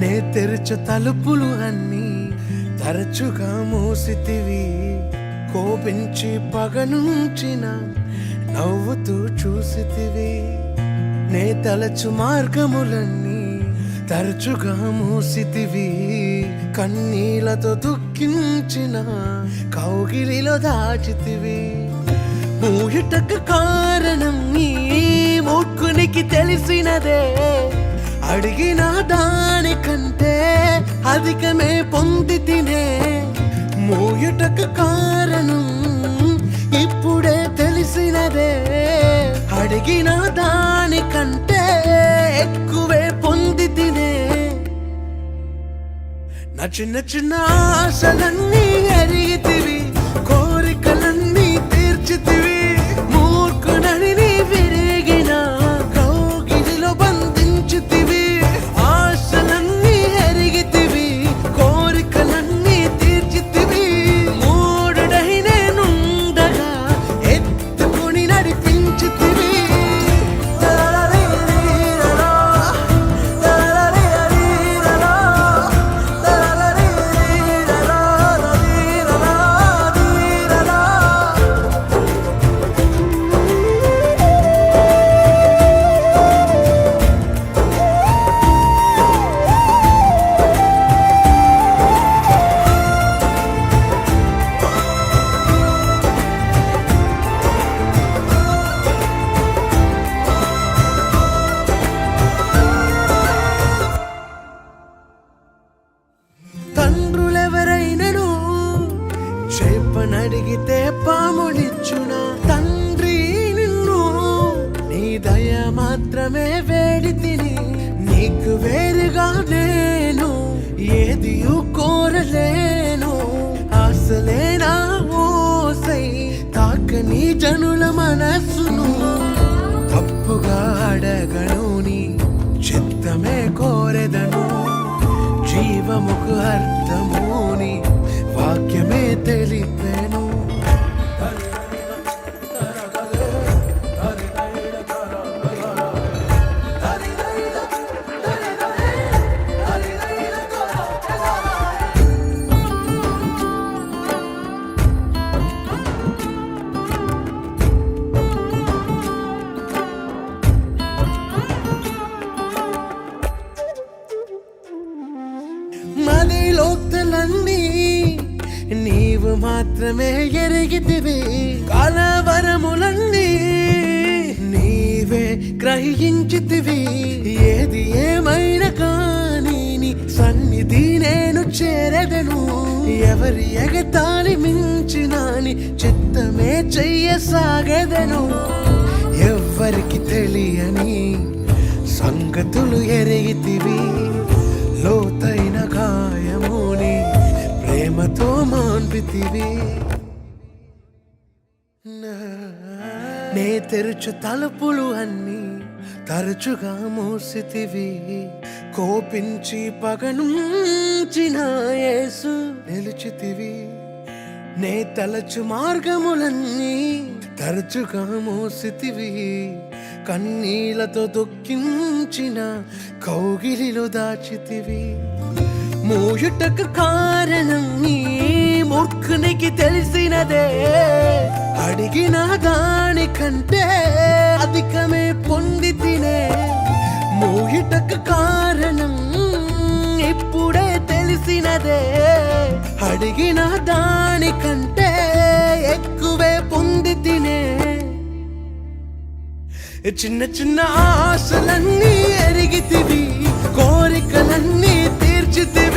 నే తెరచు తలుపులు అన్నీ తరచుగా మూసితివి. కోపించి పగనుంచిన నవ్వుతూ చూసితివి. నే తలచు మార్గములన్నీ తరచుగా మూసితివి. కన్నీలతో దుఃఖించిన కౌగిలిలో దాచితివి. మూయుటకు కారణం నీ మూర్ఖునికి తెలిసినదే. అడిగిన దానికంటే అధికమే పొంది తినే మోయుటకు కారణం ఇప్పుడే తెలిసినదే. అడిగిన దానికంటే ఎక్కువే పొంది తినే నా చిన్న చిన్న ఆశలన్నీ ఎరిగితివి. చేపనడిగితే పామునిచ్చున తండ్రి నిన్ను నీ దయ మాత్రమే వేడి తిని నీకు వేరుగా నేను ఏది కోరలేను. అసలేనా ఓసై తాకని జనుల మనస్సును. తప్పుగా అడగను నీ చిత్తమే కోరెదను. జీవముకు అర్థము delipe నీవు మాత్రమే ఎరిగితివి. కలవరములన్నీ నీవే గ్రహించితివి. ఏది ఏమైనా కానీ నీ సన్నిధి నేను చేరదను. ఎవరి ఎగతాళి మించినాని చిత్తమే చెయ్యసాగదను. ఎవ్వరికి తెలియని సంగతులు ఎరిగితివి. లోతైన గాయము మాన్పితివి నే. తెరుచు తలుపులు అన్నీ తరచుగా మూసితివి. కోపించి పగనుంచిన యేసు నిలిచితివి. నే తలచు మార్గములన్నీ తరచుగా మోసితివి. కన్నీలతో దుఃఖించిన కౌగిలిలో దాచితివి. మూయుటకు కారణం నీ మూర్ఖునికి తెలిసినదే అడిగిన దానికంటే అధికమే పొంది తినే మోహిటకు కారణం ఇప్పుడే తెలిసినదే అడిగిన దానికంటే ఎక్కువే పొంది తినే చిన్న చిన్న ఆశలన్నీ ఎరిగితివి కోరికలన్నీ తీర్చితివి